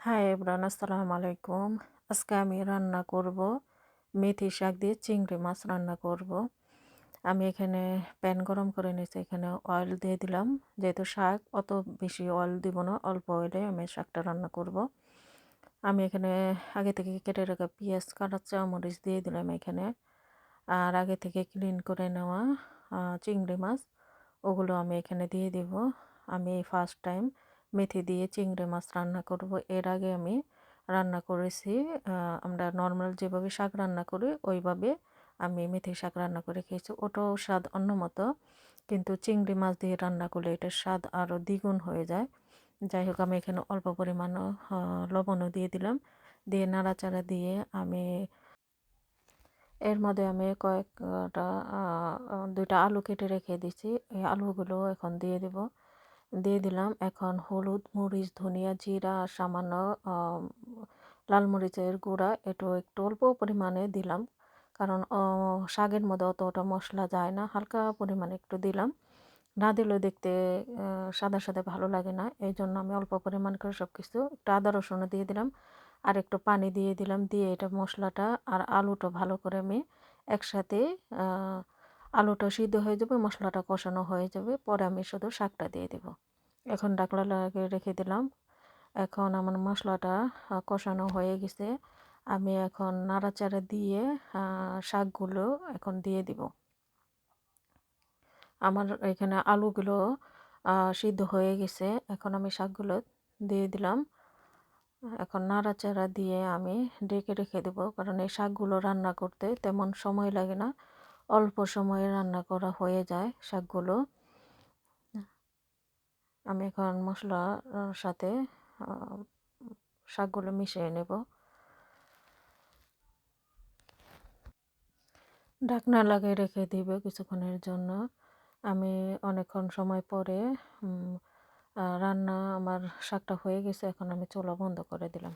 High everyone, আসসালামু আলাইকুম। আজকে আমি রান্না করব মেথি শাক দিয়ে চিংড়ি মাছ রান্না করব। আমি এখানে প্যান গরম করে নিয়েছি, এখানে অয়েল দিয়ে দিলাম। যেহেতু শাক, অত বেশি অয়েল দিব না, অল্প অয়েলে আমি শাকটা রান্না করব। আমি এখানে আগে থেকে কেটে রাখা পেঁয়াজ, কাটা চামরিচ দিয়ে দিলাম এখানে। আর আগে থেকে ক্লিন করে নেওয়া চিংড়ি মাছ, ওগুলো আমি এখানে দিয়ে দিব। আমি ফার্স্ট টাইম মেথি দিয়ে চিংড়ি মাছ রান্না করব। এর আগে আমি রান্না করেছি আমরা নর্মাল যেভাবে শাক রান্না করি, ওইভাবে আমি মেথি শাক রান্না করে খেয়েছি। ওটাও স্বাদ অন্য মতো, কিন্তু চিংড়ি মাছ দিয়ে রান্না করলে এটার স্বাদ আরও দ্বিগুণ হয়ে যায়। যাই হোক, আমি এখানে অল্প পরিমাণ লবণও দিয়ে দিলাম। দিয়ে নাড়াচাড়া দিয়ে আমি, এর মধ্যে আমি কয়েকটা দুইটা আলু কেটে রেখে দিছি এই আলুগুলো এখন দিয়ে দেব। দিয়ে দিলাম। এখন হলুদ, মরিচ, ধনিয়া, জিরা, আর সামান্য লাল মরিচের গুঁড়া এটু একটু অল্প পরিমাণে দিলাম। কারণ শাকের মধ্যে অতটা মশলা যায় না, হালকা পরিমাণে একটু দিলাম। না দিলেও দেখতে সাদা সাদা ভালো লাগে না। এই জন্য আমি অল্প পরিমাণ করে সব কিছু একটু আদা, রসুনও দিয়ে দিলাম। আর একটু পানি দিয়ে দিলাম। দিয়ে এটা মশলাটা আর আলুটা ভালো করে আমি একসাথে আলুটা সিদ্ধ হয়ে যাবে, মশলাটা কষানো হয়ে যাবে। পরে আমি শুধু শাকটা দিয়ে দেব। এখন ডাকলা লাগিয়ে রেখে দিলাম। এখন আমার মশলাটা কষানো হয়ে গেছে। আমি এখন নাড়াচাড়া দিয়ে শাকগুলো এখন দিয়ে দিব। আমার এখানে আলুগুলো সিদ্ধ হয়ে গেছে। এখন আমি শাকগুলো দিয়ে দিলাম। এখন নাড়াচাড়া দিয়ে আমি ডেকে রেখে দেবো। কারণ এই শাকগুলো রান্না করতে তেমন সময় লাগে না। অল্প সময়ে রান্না করা হয়ে যায় শাকগুলো। আমি এখন মশলার সাথে শাকগুলো মিশিয়ে নেব। ঢাকনা লাগিয়ে রেখে দিবে কিছুক্ষণের জন্য। আমি অনেকক্ষণ সময় পরে রান্না, আমার শাকটা হয়ে গেছে, এখন আমি চুলা বন্ধ করে দিলাম।